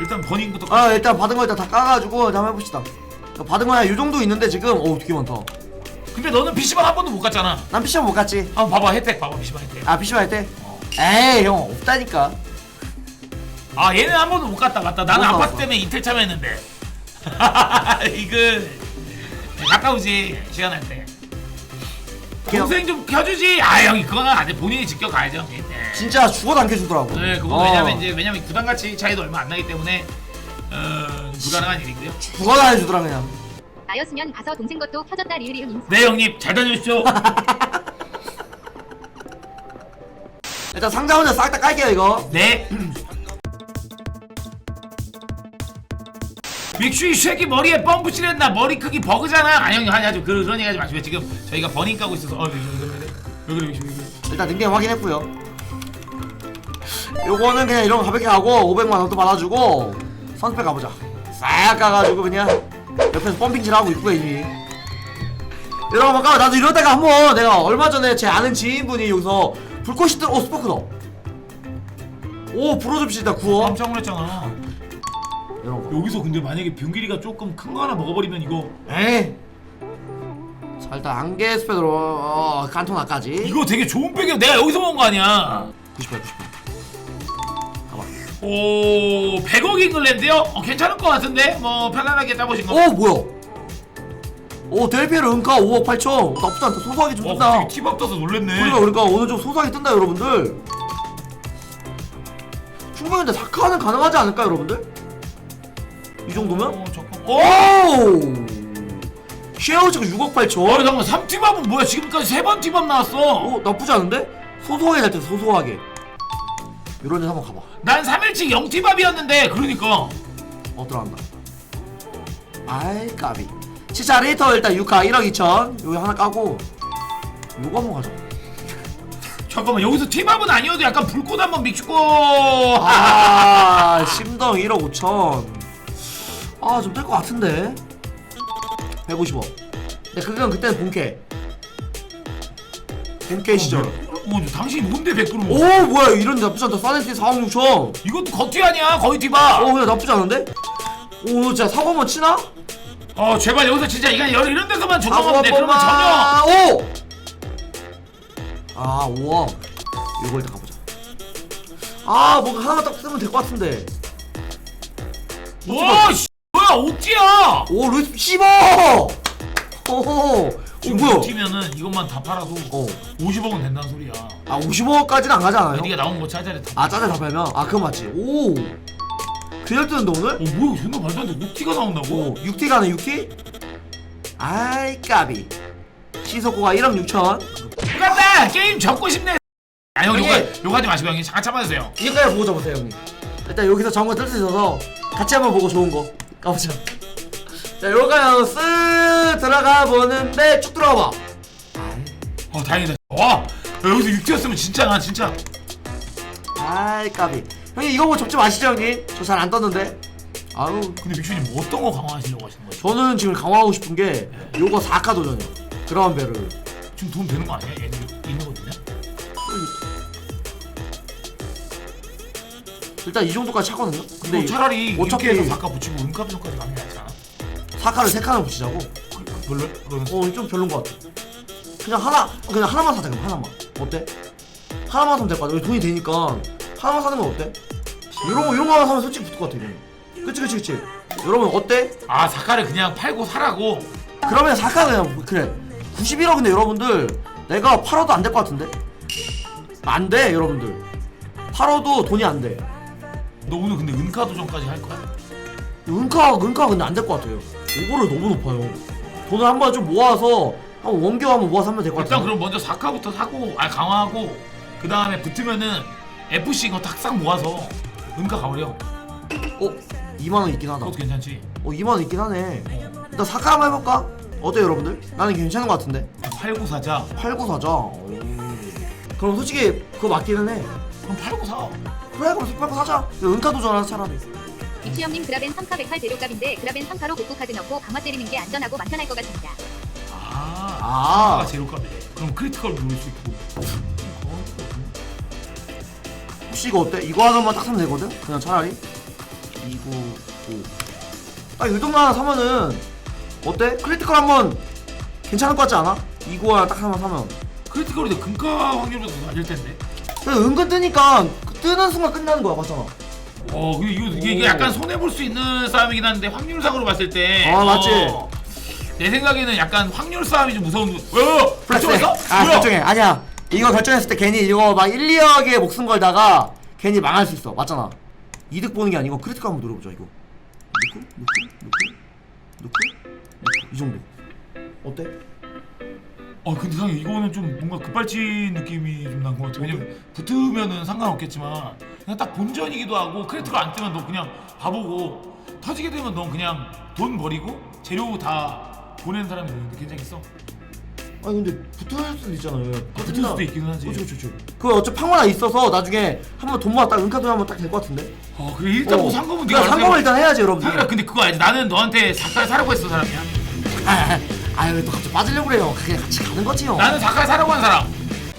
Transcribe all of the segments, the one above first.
일단 버닝부터 아 일단 받은 거 일단 다 까가지고 한번 해봅시다. 받은 거야 요 정도 있는데 지금? 어우 되게 많다. 근데 너는 PC방 한 번도 못 갔잖아. 난 PC방 못 갔지. 한번 봐봐 혜택 봐봐 PC방 혜택. 아 PC방 할때 어. 에이 형 없다니까. 아 얘는 한 번도 못 갔다 맞다. 나는 못 아파트 갔어. 때문에 이틀 참여했는데. 이거. 가까우지 시간 할때 동생 좀 켜주지. 아 형이 그거는 안 돼. 본인이 직접 가야죠. 형님. 네. 진짜 죽어도 안 켜주더라고. 네 그거 어. 왜냐면 이제 왜냐면 구단 가치 차이도 얼마 안 나기 때문에 어 불가능한 일이고요. 죽어도 안 해주더라 그냥. 나였으면 가서 동생 것도 켜졌다 리을이응 인사. 네 형님. 잘 다녀오십시오. 일단 상자 먼저 싹다 깔게요 이거. 네 믹슈 이 새끼 머리에 펌프 칠했나? 머리 크기 버그잖아. 아 형님 하지 하지 그런 얘기 하지 마시고. 지금 저희가 버닝 까고 있어서. 어, 왜, 그래 믹슈 왜 그래 일단 능력 확인했고요. 요거는 그냥 이런 거 가볍게 하고 500만 원도 받아주고 선스펙 가보자. 싹 가가지고 그냥 옆에서 펌핑질 하고 있고요 이미. 이런 거까 나도 이러다가 한번 내가 얼마 전에 제 아는 지인분이 여기서 불꽃이 뜨.. 오 스포크다 오 불어줍시다 구워. 깜짝 놀랐잖아 이런 거. 여기서 근데 만약에 병길이가 조금 큰 거 하나 먹어버리면 이거 에이! 자 일단 안개 스펙으로 어, 칸토나까지. 이거 되게 좋은 백이야. 내가 여기서 먹은 거 아니야. 98 98 가봐. 오 100억 잉글랜드요? 어, 괜찮을 것 같은데? 뭐 편안하게 짜보신 거. 오 뭐야? 오 델피에르 은카 5억 8천. 나쁘지 않다. 소소하게 좀 어, 뜬다. 갑자기 팁업 떠서 놀랬네. 그러니까 그러니까 오늘 좀 소소하게 뜬다 여러분들. 충분히 근데 사카는 가능하지 않을까 여러분들? 이 정도면? 어, 잠깐. 오! 쉐어즈가 6억 어, 8천 잠깐만. 3팁업은 뭐야? 지금까지 세번 팁업 나왔어. 오 나쁘지 않은데? 소소하게 할때 소소하게. 이런 데서 한번 가봐. 난 3일치 0팁업이었는데 그러니까. 어 들어간다. 아이 까비. 치자 레이터 일단 6카 1억 2천. 여기 하나 까고. 요거 한번 가자. 잠깐만. 여기서 팁업은 아니어도 약간 불꽃 한번 미치고 아 심덩 1억 5천 아 좀 될 것 같은데. 150억 근데 그건 그때는 본캐. 본캐 시절. 뭐 당신 뭔데 100%오 뭐. 뭐야 이런 데 나쁘지 않다. 싸네티 4억 6천. 이것도 겉티 아니야 거의 팁업 어 그냥 나쁘지 않은데? 오 진짜 사고 한번 치나? 어 제발 여기서 진짜 이건 이런 이런 데서만 사고 조정하면 돼. 그러면 전혀. 오! 아 5억 이거 일단 가보자. 아 뭔가 하나만 딱 쓰면 될 것 같은데. 와 씨, 옥지야 오 루이스 씹어! 오호 오 지금 뭐야 튀면은 이것만 다 팔아도 어. 50억은 된다는 소리야 아 50억까지는 안 가지 않아요? 네가 나온 거 짜잘해 다. 아 짜자 다 팔면? 아 그건 맞지 오 그럴 뜨는데 오늘? 어 뭐야 존나 말도 안 돼. 옥티가 나온다고? 오 6T 가네 6T? 아이 까비 시소코가 1억 6천 간다 게임 접고 싶네 아 형 형님. 요거 요거 하지 마시고 형님 잠깐 참아주세요 이거까지 보고 잡으세요 형님 일단 여기서 정보 뜰 수 있어서 같이 한번 보고 좋은 거 가보자. 자 한번 쓱 들어가 보는데 쭉 들어가 봐. 어 다행이다. 와! 야, 여기서 6티였으면 진짜 나 진짜. 아이 까비. 형님 이거 뭐 접지 마시죠 형님? 저 잘 안 떴는데. 아우. 근데 믹슈님 뭐 어떤 거 강화하시려고 하시는 거예요? 저는 지금 강화하고 싶은 게 요거 4카 도전이요. 그라운베르 지금 돈 되는 거 아니야? 얘들? 있는 일단 이 정도까지 차거든요 근데 뭐 차라리 어차피 이렇게 해서 4카 붙이고 은카비까지 가는 게 낫지 않아? 4카를 3칸을 붙이자고 그- 별로? 그러면 어, 좀 별론 것 같아. 그냥 하나, 그냥 하나만 사자, 그럼 하나만. 어때? 하나만 사면 될 것 같아. 여기 돈이 되니까 하나만 사는 건 어때? 이런 거, 이런 거 하나 사면 솔직히 붙을 것 같아, 이거는. 그치, 그치, 그치. 여러분, 어때? 아 4카를 그냥 팔고 사라고? 그러면 사카 그냥, 그래. 91억 인데, 여러분들. 내가 팔아도 안 될 것 같은데? 안 돼, 여러분들. 팔아도 돈이 안 돼. 너 오늘 근데 은카 도전까지 할 거야? 은카, 은카 근데 안 될 것 같아요. 오버를 너무 높아요. 돈을 한번 좀 모아서, 한 원겨 한번 모아서 하면 될것 같아. 일단 그럼 먼저 4카부터 사고 아 강화하고 그 다음에 붙으면은 FC 이거 탁싹 모아서 은카 가버려 어? 2만 원 있긴 하다. 그것도 괜찮지? 어 2만 원 있긴 하네 일단 사카 한번 해볼까? 어때 요 여러분들? 나는 괜찮은 것 같은데 팔고 사자 팔고 사자 그럼 솔직히 그거 맞기는 해 그럼 팔고 사 그래 그럼 팔고 사자 은카 도전하자 차라리 이치영님 그라벤 3카 108 재료값인데 그라벤 3카로 복구 카드 넣고 강화 때리는 게 안전하고 만편할 것 같습니다. 아, 아. 아 제로값이네 그럼 크리티컬 누를 수 있고 혹시 이거 어때? 이거 하나만 딱 사면 되거든? 그냥 차라리 295. 딱이 정도 하나 사면은 어때? 크리티컬 한번 괜찮을 것 같지 않아? 295 하나 딱 하나 사면. 크리티컬이 금가 확률보다 더 낮을 텐데. 근데 은근 뜨니까 그 뜨는 순간 끝나는 거야, 맞잖아. 어, 근데 이거 이게, 이게 오. 약간 손해 볼 수 있는 싸움이긴 한데 확률상으로 봤을 때. 아, 맞지? 어, 내 생각에는 약간 확률 싸움이 좀 무서운. 플렉스. 결정했어? 아, 뭐야? 결정해. 아니야. 이거 결정했을 때 괜히 이거 막 1, 2억에 목숨 걸다가 괜히 망할 수 있어. 맞잖아. 이득 보는 게 아니고 크리티컬 한번 노려보자, 이거. 넣고, 넣고, 넣고, 넣고. 이 정도. 어때? 어, 근데 상이 이거는 좀 뭔가 급발진 느낌이 좀 난 것 같아. 왜냐면 붙으면은 상관없겠지만 그냥 딱 본전이기도 하고 크리티컬 안 뜨면 너 그냥 바보고 터지게 되면 넌 그냥 돈 버리고 재료 다 보낸 사람이 되는데 괜찮겠어? 아니 근데 붙을 수도 있잖아요. 붙을 수도 있기는 하지. 그렇죠, 그렇죠. 그 어차피 팡 하나 있어서 나중에 한번 돈 모았다 은카돈 하면 딱 될 것 같은데. 어, 그래 일단 뭐 상금은 네가 그러니까 알아서 상금을 해봐. 일단 해야지 여러분들. 상금아 근데 그거 알지? 나는 너한테 작가를 사라고 했어 사람이야. 아, 아, 아, 왜또 갑자기 빠지려고 그래요? 그냥 같이 가는 거지요. 나는 작가를 사라고 한 사람.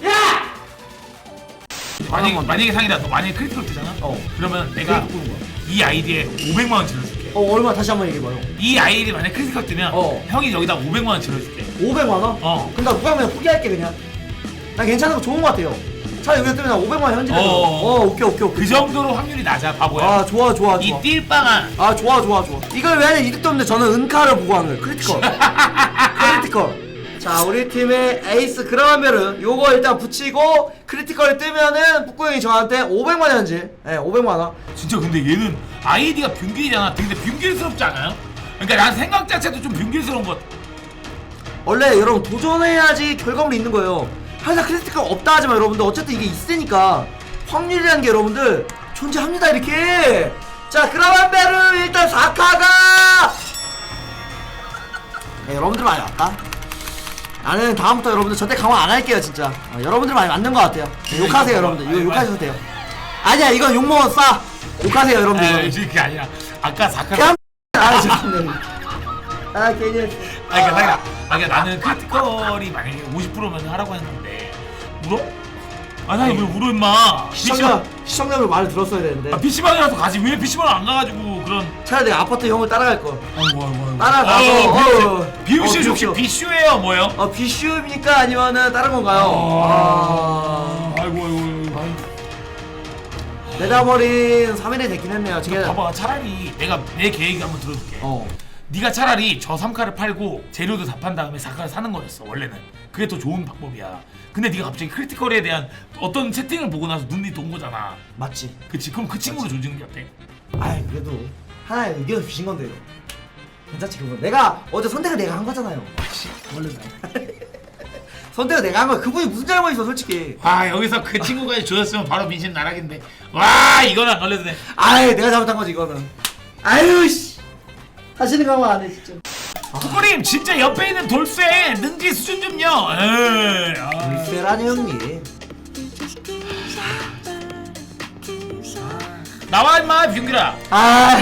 야! 만약에 만약에 상이다. 너 만약에 크리티컬 뜨잖아. 어. 그러면 내가 그래도 끄는 거야. 이 아이디에 500만 원 질러줄게. 어 얼마 다시 한 번 얘기해봐요. 이 아이디 만약 크리티컬 뜨면 어. 형이 여기다 500만 원 질러줄게. 500만 원? 어. 그럼 나 무감면 포기할게 그냥. 나 괜찮은 거 좋은 거 같아요. 차라리 여기다 뜨면 나 500만 원 현질해. 어. 어, 오케이 오케이 오케이. 그 정도로 확률이 낮아 바보야. 아 좋아 좋아 이 좋아. 띨빵아. 아 좋아 좋아 좋아. 이걸 왜 하냐 이득도 없는데 저는 은카를 보고 하는 거예요. 크리티컬. 크리티컬. 자 우리 팀의 에이스 그라만베르 요거 일단 붙이고 크리티컬이 뜨면은 북구 형이 저한테 500만 원 현질. 예, 500만 원. 진짜 근데 얘는 아이디가 뷰길이잖아. 근데 뷰길스럽지 않아요? 그러니까 난 생각 자체도 좀 뷰길스러운 것 같아. 원래 여러분 도전해야지 결과물이 있는 거예요. 항상 크리티컬 없다 하지만 여러분들 어쨌든 이게 있으니까 확률이라는 게 여러분들 존재합니다 이렇게. 자 그라만베르 일단 4카가 네, 여러분들 많이 왔다. 나는 다음부터 여러분들 절대 강화 안 할게요 진짜. 어, 여러분들 많이 맞는 것 같아요. 네, 욕하세요 여러분들. 이거 욕하셔도 돼요. 아니야 이건 욕 먹어 싸. 욕하세요 여러분들. 아, 이거는. 그게 아니라 아까 사카. 그냥 아. 아 괜히. 아, 그러니까. 아, 그러니까 나는 크리티컬이 만약에 50%면 하라고 했는데 울어? 아, 나왜 울어 임마. 시청자 시청자분 말을 들었어야 되는데. 아, PC방이라도 가지. 왜 PC방 안 가가지고 그런. 차라리 내가 아파트 형을 따라갈 걸. 아이고, 아이고, 아이고. 따라가서, 어, 어, 비우씨 어, 혹시. 비슈예요, 뭐예요? 어 비슈입니까 아니면은 다른 건가요? 아, 아, 아이고, 아이고, 아이고. 내다버린 3일이 됐긴 했네요. 지금 봐봐, 차라리 내가 내 계획 한번 들어줄게. 어. 네가 차라리 저 3카를 팔고 재료도 다 판 다음에 4카를 사는 거였어 원래는 그게 더 좋은 방법이야 근데 네가 갑자기 크리티컬에 대한 어떤 채팅을 보고 나서 눈이 돈 거잖아 맞지. 그치 그럼 그 친구를 조지는 게 어때? 아이 그래도 하나의 의견을 주신 건데요. 괜찮지 그거. 내가 어제 선택을 내가 한 거잖아요. 원래 선택을 내가 한 거야. 그분이 무슨 잘못 있어 솔직히. 와 여기서 그 친구까지 조졌으면 바로 민심 나락인데 와 이거는 안 걸려도 돼 아이 내가 잘못한 거지 이거는. 아유 씨. 다시는 강화 안해 진짜. 후보님 진짜 옆에 있는 돌쇠 능지 수준 좀요 에이 아. 글쎄라니 형님. 나와 임마 빙그라 아